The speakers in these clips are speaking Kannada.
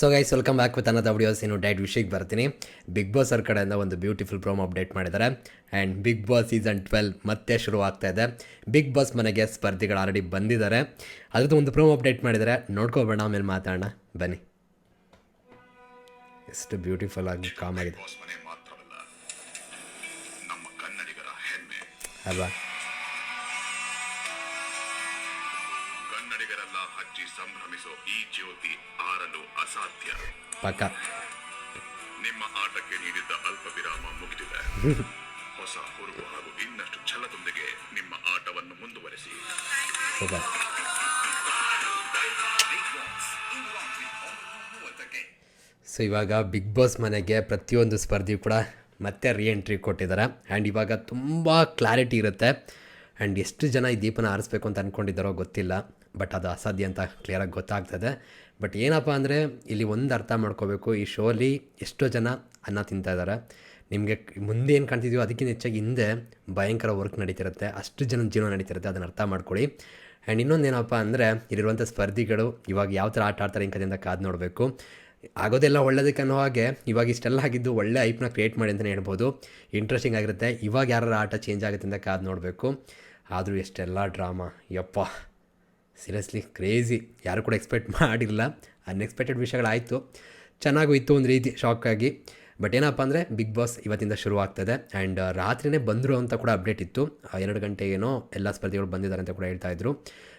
So guys welcome back with another videos ಇನ್ನು ಡೈಟ್ ವಿಷಯಕ್ಕೆ ಬರ್ತೀನಿ. ಬಿಗ್ ಬಾಸ್ ಅವ್ರ ಕಡೆಯಿಂದ ಒಂದು ಬ್ಯೂಟಿಫುಲ್ ಪ್ರೋಮ್ ಅಪ್ಡೇಟ್ ಮಾಡಿದ್ದಾರೆ. And Bigg Boss season twelve ಮತ್ತೆ ಶುರು ಆಗ್ತಾ ಇದೆ. ಬಿಗ್ ಬಾಸ್ ಮನೆಗೆ ಸ್ಪರ್ಧಿಗಳು ಆಲ್ರೆಡಿ ಬಂದಿದ್ದಾರೆ. ಅದ್ರದ್ದು ಒಂದು ಪ್ರೋಮ್ ಅಪ್ಡೇಟ್ ಮಾಡಿದ್ದಾರೆ. ನೋಡ್ಕೋಬೇಡ ಆಮೇಲೆ ಮಾತಾಡೋಣ. ಬನ್ನಿ. ಎಷ್ಟು ಬ್ಯೂಟಿಫುಲ್ ಆಗಿ ಕಾಮ್ ಆಗಿದೆ. ಅಲ್ವಾ? ಕನ್ನಡಿಗರೆಲ್ಲ ಹಚ್ಚಿ ಸಂಭ್ರಮಿಸೋ ಈ ಜ್ಯೋತಿ ಆರಲು ಅಸಾಧ್ಯ. ಪಕ್ಕ. ನಿಮ್ಮ ಆಟಕ್ಕೆ ನೀಡಿದ್ದ ಅಲ್ಪ ವಿರಾಮ ಮುಗಿದಿದೆ. ಹೊಸ ಹುರುಪು ಹಾಗೂ ಇನ್ನಷ್ಟು ಛಲದೊಂದಿಗೆ ನಿಮ್ಮ ಆಟವನ್ನು ಮುಂದುವರೆಸಿ. ಸೊ ಇವಾಗ ಬಿಗ್ ಬಾಸ್ ಮನೆಗೆ ಪ್ರತಿಯೊಂದು ಸ್ಪರ್ಧಿ ಕೂಡ ಮತ್ತೆ ರೀಎಂಟ್ರಿ ಕೊಟ್ಟಿದ್ದಾರೆ. ಆ್ಯಂಡ್ ಇವಾಗ ತುಂಬ ಕ್ಲಾರಿಟಿ ಇರುತ್ತೆ. ಆ್ಯಂಡ್ ಎಷ್ಟು ಜನ ಈ ದೀಪನ ಆರಿಸ್ಬೇಕು ಅಂತ ಅಂದ್ಕೊಂಡಿದ್ದಾರೋ ಗೊತ್ತಿಲ್ಲ. ಬಟ್ ಅದು ಅಸಾಧ್ಯ ಅಂತ ಕ್ಲಿಯರಾಗಿ ಗೊತ್ತಾಗ್ತದೆ. ಬಟ್ ಏನಪ್ಪ ಅಂದರೆ ಇಲ್ಲಿ ಒಂದು ಅರ್ಥ ಮಾಡ್ಕೋಬೇಕು, ಈ ಶೋಲಿ ಎಷ್ಟೋ ಜನ ಅನ್ನ ತಿಂತಾ ಇದ್ದಾರೆ ನಿಮಗೆ ಮುಂದೆ ಏನು ಕಾಣ್ತಿದೆಯೋ ಅದಕ್ಕಿಂತ ಹೆಚ್ಚಾಗಿ ಹಿಂದೆ ಭಯಂಕರ ವರ್ಕ್ ನಡೀತಿರುತ್ತೆ. ಅಷ್ಟು ಜನ ಜೀವನ ನಡೀತಿರುತ್ತೆ, ಅದನ್ನು ಅರ್ಥ ಮಾಡ್ಕೊಳ್ಳಿ. ಆ್ಯಂಡ್ ಇನ್ನೊಂದು ಏನಪ್ಪ ಅಂದರೆ ಇಲ್ಲಿರುವಂಥ ಸ್ಪರ್ಧಿಗಳು ಇವಾಗ ಯಾವ ಥರ ಆಟ ಆಡ್ತಾರೆ ಇಂಕದಿಂದ ಕಾದು ನೋಡಬೇಕು. ಆಗೋದೆಲ್ಲ ಒಳ್ಳೇದಕ್ಕೆ ಅನ್ನೋ ಹಾಗೆ ಇವಾಗ ಇಷ್ಟೆಲ್ಲ ಆಗಿದ್ದು ಒಳ್ಳೆ ಐಪ್ನ ಕ್ರಿಯೇಟ್ ಮಾಡಿ ಅಂತಲೇ ಹೇಳ್ಬೋದು. ಇಂಟ್ರೆಸ್ಟಿಂಗ್ ಆಗಿರುತ್ತೆ. ಇವಾಗ ಯಾರ ಆಟ ಚೇಂಜ್ ಆಗುತ್ತೆ ಅಂತ ಕಾದು ನೋಡಬೇಕು. ಆದರೂ ಎಷ್ಟೆಲ್ಲ ಡ್ರಾಮಾ ಯಪ್ಪ. ಸೀರಿಯಸ್ಲಿ ಕ್ರೇಜಿ ಯಾರು ಕೂಡ ಎಕ್ಸ್ಪೆಕ್ಟ್ ಮಾಡಿಲ್ಲ. ಅನ್ಎಕ್ಸ್ಪೆಕ್ಟೆಡ್ ವಿಷಯಗಳಾಯಿತು. ಚೆನ್ನಾಗೂ ಇತ್ತು ಒಂದು ರೀತಿ ಶಾಕಾಗಿ ಬಟ್ ಏನಪ್ಪ ಅಂದರೆ ಬಿಗ್ ಬಾಸ್ ಇವತ್ತಿಂದ ಶುರು ಆಗ್ತದೆ ಆ್ಯಂಡ್ ರಾತ್ರಿನೇ ಬಂದರು ಅಂತ ಕೂಡ ಅಪ್ಡೇಟ್ ಇತ್ತು. ಎರಡು ಗಂಟೆ ಏನೋ ಎಲ್ಲ ಸ್ಪರ್ಧಿಗಳು ಬಂದಿದ್ದಾರೆ ಅಂತ ಕೂಡ ಹೇಳ್ತಾ ಇದ್ರು.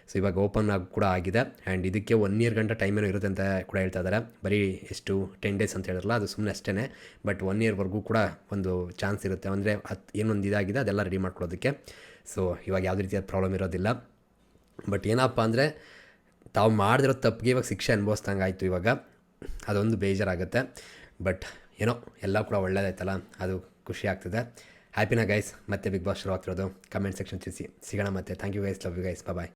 ಸೊ ಇವಾಗ ಓಪನ್ ಆಗಿ ಕೂಡ ಆಗಿದೆ. ಆ್ಯಂಡ್ ಇದಕ್ಕೆ ಒನ್ ಇಯರ್ ಗಂಟೆ ಟೈಮ್ ಏನೋ ಇರುತ್ತೆ ಅಂತ ಕೂಡ ಹೇಳ್ತಾ ಇದ್ದಾರೆ ಬರೀ ಎಷ್ಟು ಟೆನ್ ಡೇಸ್ ಅಂತ ಹೇಳಿದ್ರಲ್ಲ, ಅದು ಸುಮ್ಮನೆ ಅಷ್ಟೇ ಬಟ್ ಒನ್ ಇಯರ್ವರೆಗೂ ಕೂಡ ಒಂದು ಚಾನ್ಸ್ ಇರುತ್ತೆ. ಅಂದರೆ ಅದು ಏನೊಂದು ಇದಾಗಿದೆ, ಅದೆಲ್ಲ ರೆಡಿ ಮಾಡ್ಕೊಳ್ಳೋದಕ್ಕೆ ಸೊ ಇವಾಗ ಯಾವುದೇ ರೀತಿಯ ಪ್ರಾಬ್ಲಮ್ ಇರೋದಿಲ್ಲ. ಬಟ್ ಏನಪ್ಪ ಅಂದರೆ, ತಾವು ಮಾಡಿದಿರೋ ತಪ್ಪಿಗೆ ಇವಾಗ ಶಿಕ್ಷೆ ಅನುಭವಿಸ್ದಂಗೆ ಆಯಿತು ಇವಾಗ. ಅದೊಂದು ಬೇಜಾರಾಗುತ್ತೆ. ಬಟ್ ಏನೋ ಎಲ್ಲ ಕೂಡ ಒಳ್ಳೇದಾಯ್ತಲ್ಲ. ಅದು ಖುಷಿ ಆಗ್ತದೆ. ಹ್ಯಾಪಿನ ಗೈಸ್ ಮತ್ತೆ ಬಿಗ್ ಬಾಸ್ ಶುರು ಆಗ್ತಿರೋದು ಕಮೆಂಟ್ ಸೆಕ್ಷನ್ ತಿಳಿಸಿ. ಸಿಗೋಣ ಮತ್ತೆ. Thank you guys love you guys bye